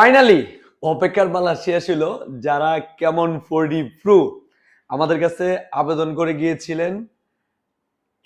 Finally অপেক্ষার পালা শেষ হলো যারা কেমন ফোর ডি প্রো। আমাদের কাছে আবেদন করে গিয়েছিলেন।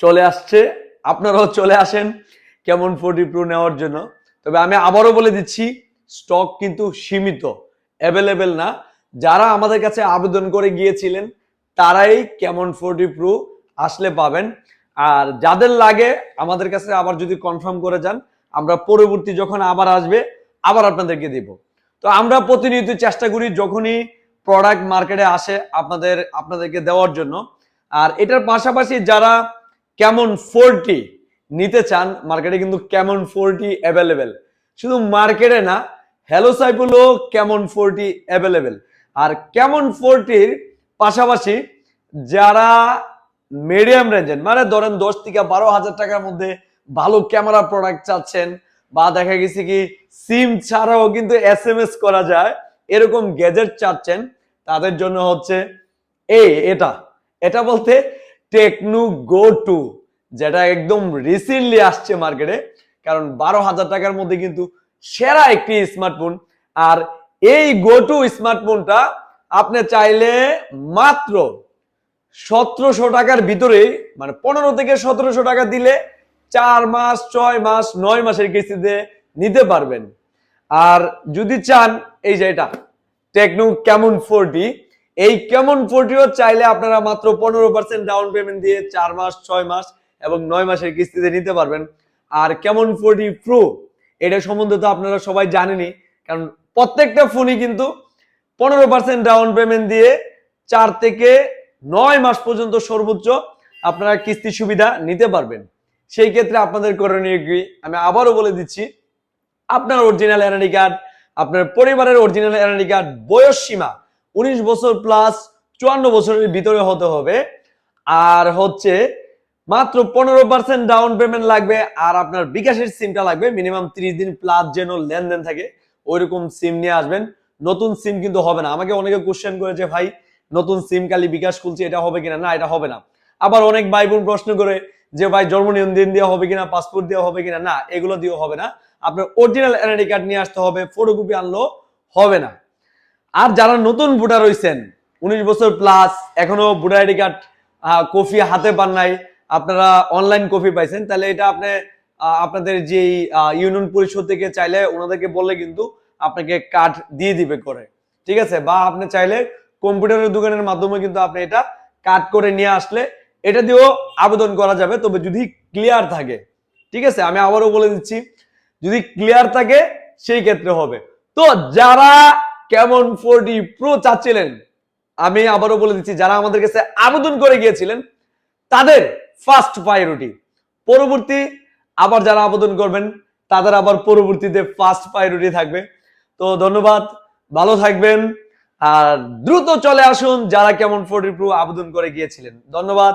চলে আসছে। আপনারাও চলে আসেন কেমন ফোর ডি প্রো নেওয়ার জন্য। তবে আমি আবারও বলে দিচ্ছি, স্টক কিন্তু সীমিত অ্যাভেলেবেল না। যারা আমাদের কাছে আবেদন করে গিয়েছিলেন, তারাই কেমন ফোর ডি প্রো আসলে পাবেন। আর যাদের লাগে, আমাদের কাছে আবার যদি কনফার্ম করে যান, আমরা পরবর্তী যখন আবার আসবে, আবার আপনাদেরকে দিব। তো আমরা প্রতিনিয়ত চেষ্টা করি যখনই প্রোডাক্ট মার্কেটে আসে আপনাদের, আপনাদেরকে দেওয়ার জন্য। আর এটার পাশাপাশি যারা কেমন ফোরটি নিতে চান মার্কেটে কিন্তু কেমন ফোরটি অ্যাভেলেবেল শুধু মার্কেটে না হ্যালো সাইপুলও কেমন ফোরটি অ্যাভেলেবেল আর কেমন ফোরটির পাশাপাশি যারা মিডিয়াম রেঞ্জের মানে ধরেন দশ থেকে বারো হাজার টাকার মধ্যে ভালো ক্যামেরা প্রোডাক্ট চাচ্ছেন বা দেখা গেছে কি সিম ছাড়াও কিন্তু এস এম এস করা যায়। এরকম গ্যাজেট চাচ্ছেন। তাদের জন্য হচ্ছে এই এটা। এটা বলতে টেকনো গো টু, যেটা একদম রিসেন্টলি আসছে মার্কেটে কারণ বারো হাজার টাকার মধ্যে কিন্তু সেরা একটি স্মার্টফোন আর এই গো টু স্মার্টফোনটা আপনি চাইলে মাত্র সতেরোশো টাকার ভিতরে মানে পনেরো থেকে সতেরোশো টাকা দিলে চার মাস, ছয় মাস, নয় মাসের কিস্তিতে নিতে পারবেন। আর যদি চান, এই যে এটা টেকনো কেমন ফোরটি, এই কেমন ফোরটিও চাইলে আপনারা মাত্র পনেরো পার্সেন্ট ডাউন পেমেন্ট দিয়ে চার মাস, ছয় মাস এবং নয় মাসের কিস্তিতে নিতে পারবেন। আর কেমন ফোরটি প্রো এটা সম্বন্ধে তো আপনারা সবাই জানেনই, কারণ প্রত্যেকটা ফোনই কিন্তু পনেরো পার্সেন্ট ডাউন পেমেন্ট দিয়ে চার থেকে নয় মাস পর্যন্ত সর্বোচ্চ আপনারা কিস্তি সুবিধা নিতে পারবেন। সেই ক্ষেত্রে আপনাদের করণীয় কি? আমি আবারও বলে দিচ্ছি, আপনার অরিজিনাল এনআইডি কার্ড আপনার পরিবারের অরিজিনাল এনআইডি কার্ড বয়স সীমা উনিশ বছর প্লাস চুয়ান্ন বছরের ভিতরে হতে হবে। আর হচ্ছে মাত্র পনেরো পার্সেন্ট ডাউন পেমেন্ট লাগবে আর আপনার বিকাশের সিমটা লাগবে মিনিমাম ত্রিশ দিন প্লাস যেন লেনদেন থাকে, ওইরকম সিম নিয়ে আসবেন। নতুন সিম কিন্তু হবে না। আমাকে অনেকে কোশ্চেন করেছে ভাই, নতুন সিম কালি বিকাশ খুলছে, এটা হবে কিনা? না, এটা হবে না। আবার অনেক ভাই বোন প্রশ্ন করে যে ভাই জন্ম নিবন্ধন দেওয়া হবে কিনা পাসপোর্ট দেওয়া হবে কিনা, না, এগুলো দিয়েও হবে না। আপনার অরিজিনাল এনআইডি কার্ড নিয়ে আসতে হবে ফটোকপি আনলেও হবে না। আর যারা নতুন ভোটার হয়েছেন উনিশ বছর প্লাস এখনও ভোটার আইডি কার্ড কপি হাতে পান নাই, আপনারা অনলাইন কপি পাইছেন, তাহলে এটা আপনি আপনাদের যে ইউনিয়ন পরিষদ থেকে চাইলে ওনাদেরকে বললে কিন্তু আপনাকে কার্ড দিয়ে দিবে করে। ঠিক আছে? বা আপনি চাইলে কম্পিউটারের দোকানের মাধ্যমে কিন্তু আপনি এটা কাট করে নিয়ে আসলে এটা দিয়েও আবেদন করা যাবে, তবে যদি ক্লিয়ার থাকে, ঠিক আছে? আমি আবারও বলে দিচ্ছি, যদি ক্লিয়ার থাকে, সেই ক্ষেত্রে হবে। তো যারা কেমন ফোরটি প্রো চাচ্ছিলেন, আমি আবারও বলে দিচ্ছি, যারা আমাদের কাছে আবেদন করে গিয়েছিলেন, তাদের ফার্স্ট প্রায়োরিটি পরবর্তী আবার যারা আবেদন করবেন, তাদের আবার পরবর্তীতে ফার্স্ট প্রায়োরিটি থাকবে। তো ধন্যবাদ, ভালো থাকবেন, আর দ্রুত চলে আসুন যারা কেমন ফোর্টি প্রো আবেদন করে গিয়েছিলেন। ধন্যবাদ